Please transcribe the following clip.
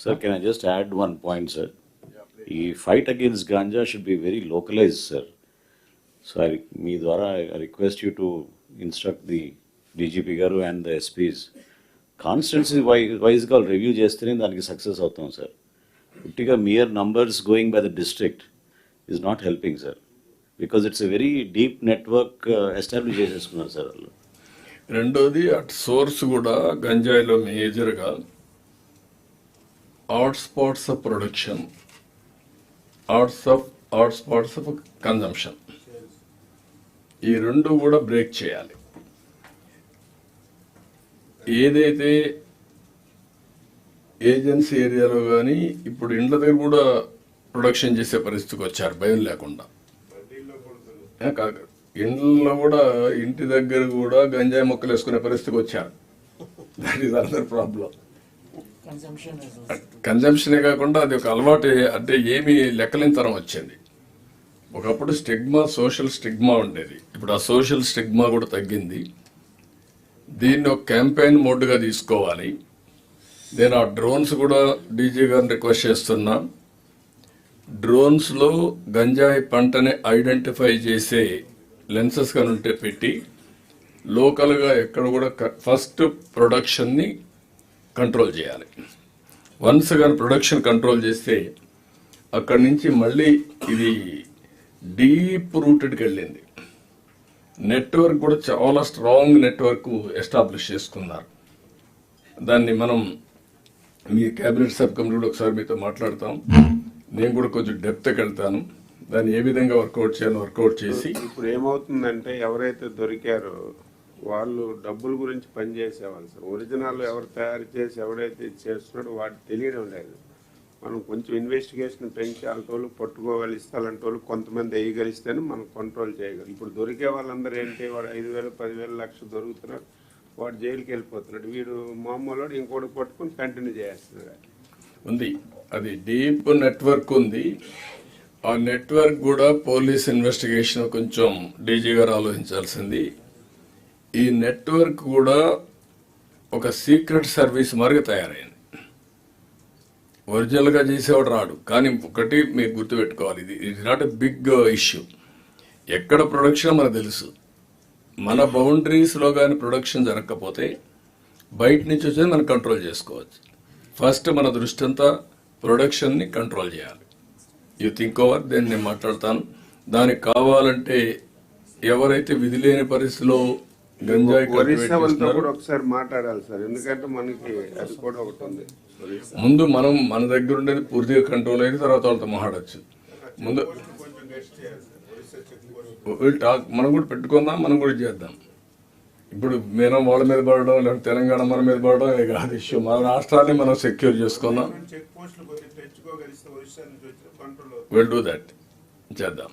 Sir, can I just add one point, sir? The fight against ganja should be very localized, sir. So I, మీ ద్వారా I request you to instruct the DGP garu and the SPs. Constituency why wise గా review చేస్తేనే దానికి success అవుతాం sir ఉట్టిగా mere numbers going by the district is not helping sir because it's a very deep network establish చేసేసుకున్నారు sir వాళ్ళు రెండోది అటు source కూడా గంజాయిలో మేజర్గా hot spots of production arts of hot spots of consumption ఈ రెండు కూడా బ్రేక్ చేయాలి. ఏదైతే ఏజెన్సీ ఏరియాలో కానీ ఇప్పుడు ఇండ్ల దగ్గర కూడా ప్రొడక్షన్ చేసే పరిస్థితికి వచ్చారు. భయం లేకుండా. కాదు ఇండ్లలో కూడా ఇంటి దగ్గర కూడా గంజాయి మొక్కలు వేసుకునే పరిస్థితికి వచ్చారు. That is another problem. కన్జంప్షనే కాకుండా అది ఒక అలవాటు అంటే ఏమి లెక్కలేని తరం వచ్చింది. ఒకప్పుడు స్టిగ్మా సోషల్ స్టిగ్మా ఉండేది. ఇప్పుడు ఆ సోషల్ స్టిగ్మా కూడా తగ్గింది. దీన్ని ఒక క్యాంపెయిన్ మోడ్గా తీసుకోవాలి. నేను ఆ డ్రోన్స్ కూడా డీజీ గారిని రిక్వెస్ట్ చేస్తున్నా. డ్రోన్స్లో గంజాయి పంటని ఐడెంటిఫై చేసే లెన్సెస్ కానీ ఉంటే పెట్టి లోకల్గా ఎక్కడ కూడా ఫస్ట్ ప్రొడక్షన్ని కంట్రోల్ చేయాలి. వన్స్ కానీ ప్రొడక్షన్ కంట్రోల్ చేస్తే అక్కడి నుంచి మళ్ళీ ఇది డీప్ రూటెడ్కి వెళ్ళింది. నెట్వర్క్ కూడా చాలా స్ట్రాంగ్ నెట్వర్క్ ఎస్టాబ్లిష్ చేసుకున్నారు. దాన్ని మనం మీ క్యాబినెట్ సబ్ కమిటీ కూడా ఒకసారి మీతో మాట్లాడతాం. నేను కూడా కొంచెం డెప్త్కి వెళ్తాను. దాన్ని ఏ విధంగా వర్కౌట్ చేయాలో వర్కౌట్ చేసి ఇప్పుడు ఏమవుతుందంటే ఎవరైతే దొరికారో వాళ్ళు డబ్బుల గురించి పనిచేసేవాళ్ళు సార్. ఒరిజినల్ ఎవరు తయారు చేసి ఎవరైతే చేస్తున్నాడో వాటి తెలియడం లేదు. మనం కొంచెం ఇన్వెస్టిగేషన్ పెంచి వాళ్ళ పట్టుకోగలిస్తే వాళ్ళు కొంతమంది వేయగలిస్తేనే మనం కంట్రోల్ చేయగలం. ఇప్పుడు దొరికే వాళ్ళందరూ ఏంటి? వాడు ఐదు వేలు పదివేలు లక్షలు దొరుకుతున్నారు వాడు జైలుకి వెళ్ళిపోతున్నాడు. వీడు మామూలు వాడు ఇంకోటి పట్టుకొని కంటిన్యూ చేస్తున్నాడు. ఉంది. అది డీప్ నెట్వర్క్ ఉంది. ఆ నెట్వర్క్ కూడా పోలీస్ ఇన్వెస్టిగేషన్ కొంచెం డీజీ గారు ఆలోచించాల్సింది. ఈ నెట్వర్క్ కూడా ఒక సీక్రెట్ సర్వీస్ మారిగా తయారైంది. ఒరిజినల్గా చేసేవాడు రాడు. కానీ ఒకటి మీరు గుర్తుపెట్టుకోవాలి. ఇది it not a big issue ఎక్కడ ప్రొడక్షన్ మనకు తెలుసు. మన బౌండరీస్లో కానీ ప్రొడక్షన్ జరగకపోతే బయట నుంచి వచ్చేది మనం కంట్రోల్ చేసుకోవచ్చు. ఫస్ట్ మన దృష్టి అంతా ప్రొడక్షన్ని కంట్రోల్ చేయాలి. యూ థింక్ ఓవర్ దెన్ నేను మాట్లాడతాను. దానికి కావాలంటే ఎవరైతే విధి లేని పరిస్థితిలో ఒరిస్సా వాళ్ళతో చేస్తున్నారో, కూడా ఒకసారి మాట్లాడాలి సార్. ఎందుకంటే మనకి అది కూడా ఒకటి ఉంది. ముందు మనం మన దగ్గర ఉండేది పూర్తిగా కంట్రోల్ అయిన తర్వాత వాళ్ళతో మాట్లాడచ్చు. ముందు టాక్ మనం కూడా పెట్టుకుందాం మనం కూడా చేద్దాం. ఇప్పుడు మనం వాళ్ళ మీద పడడం లేకపోతే తెలంగాణ మన మీద పడడం ఇది కాదు ఇష్యూ మన రాష్ట్రాన్ని మనం సెక్యూర్ చేసుకుందాం. విల్ డూ దట్ చేద్దాం.